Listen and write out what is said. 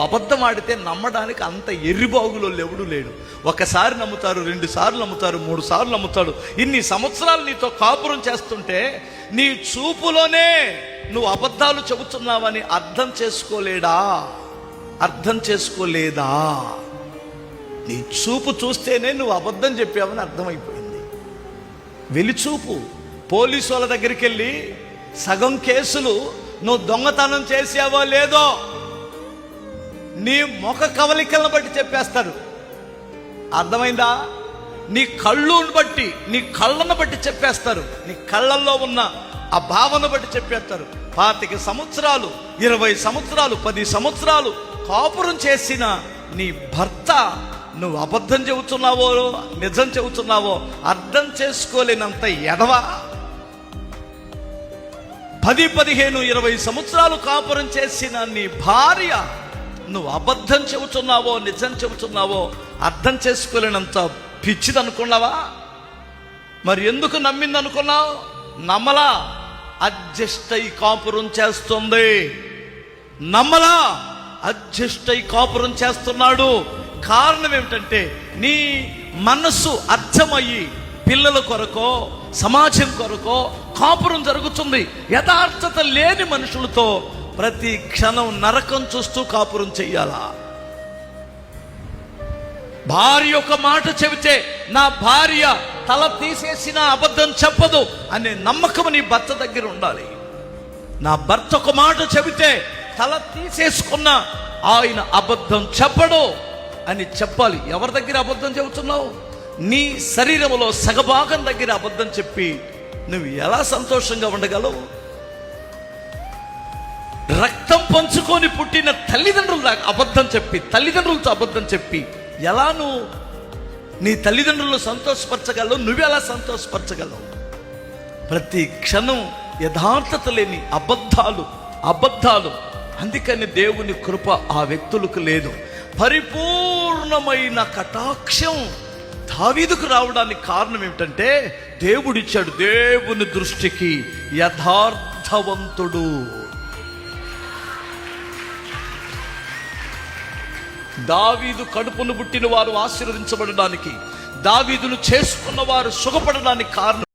అబద్ధం ఆడితే నమ్మడానికి అంత ఎర్రిబాగులో ఎవడు లేడు. ఒకసారి నమ్ముతారు రెండు సార్లు నమ్ముతారు మూడు సార్లు నమ్ముతాడు. ఇన్ని సంవత్సరాలు నీతో కాపురం చేస్తుంటే నీ చూపులోనే నువ్వు అబద్ధాలు చెబుతున్నావని అర్థం చేసుకోలేడా? అర్థం చేసుకోలేదా? నీ చూపు చూస్తేనే నువ్వు అబద్ధం చెప్పావని అర్థమైపోయింది. వెలిచూపు పోలీసు వాళ్ళ దగ్గరికి వెళ్ళి సగం కేసులు నువ్వు దొంగతనం చేసావో లేదో నీ ముఖ కవలికలను బట్టి చెప్పేస్తారు అర్థమైందా? నీ కళ్ళును బట్టి నీ కళ్ళను బట్టి చెప్పేస్తారు నీ కళ్ళల్లో ఉన్న ఆ భావన బట్టి చెప్పేస్తారు పాతిక సంవత్సరాలు ఇరవై సంవత్సరాలు పది సంవత్సరాలు కాపురం చేసిన నీ భర్త నువ్వు అబద్ధం చెబుతున్నావో నిజం చెబుతున్నావో అర్థం చేసుకోలేనంత ఎదవా. పది పదిహేను ఇరవై సంవత్సరాలు కాపురం చేసిన నీ భార్య నువ్వు అబద్ధం చెబుతున్నావో నిజం చెబుతున్నావో అర్థం చేసుకోలేనంత పిచ్చిది అనుకున్నావా మరి ఎందుకు నమ్మింది అనుకున్నావు నమ్మలా అడ్జస్ట్ అయి కాపురం చేస్తుంది. నమ్మలా అడ్జస్ట్ అయి కాపురం చేస్తున్నాడు. కారణం ఏమిటంటే నీ మనస్సు అర్థమయ్యి పిల్లల కొరకో సమాజం కొరకో కాపురం జరుగుతుంది. యథార్థత లేని మనుషులతో ప్రతి క్షణం నరకం చూస్తూ కాపురం చెయ్యాలా? భార్య ఒక మాట చెబితే నా భార్య తల తీసేసిన అబద్ధం చెప్పదు అనే నమ్మకం నీ భర్త దగ్గర ఉండాలి. నా భర్త ఒక మాట చెబితే తల తీసేసుకున్న ఆయన అబద్ధం చెప్పడు అని చెప్పాలి. ఎవరి దగ్గర అబద్ధం చెబుతున్నావు? నీ శరీరంలో సగభాగం దగ్గర అబద్ధం చెప్పి నువ్వు ఎలా సంతోషంగా ఉండగలవు? పంచుకొని పుట్టిన తల్లిదండ్రులు దాకా అబద్ధం చెప్పి తల్లిదండ్రులతో అబద్ధం చెప్పి ఎలా నువ్వు నీ తల్లిదండ్రులను సంతోషపరచగలవు? నువ్వెలా సంతోషపరచగలవు? ప్రతి క్షణం యథార్థత లేని అబద్ధాలు అబద్ధాలు. అందుకని దేవుని కృప ఆ వ్యక్తులకు లేదు. పరిపూర్ణమైన కటాక్షం దావీదుకు రావడానికి కారణం ఏమిటంటే దేవుడిచ్చాడు దేవుని దృష్టికి యథార్థవంతుడు. దావీదు కడుపును పుట్టిన వారు ఆశీర్వదించబడడానికి దావీదును చేసుకున్న వారు సుఖపడడానికి కారణం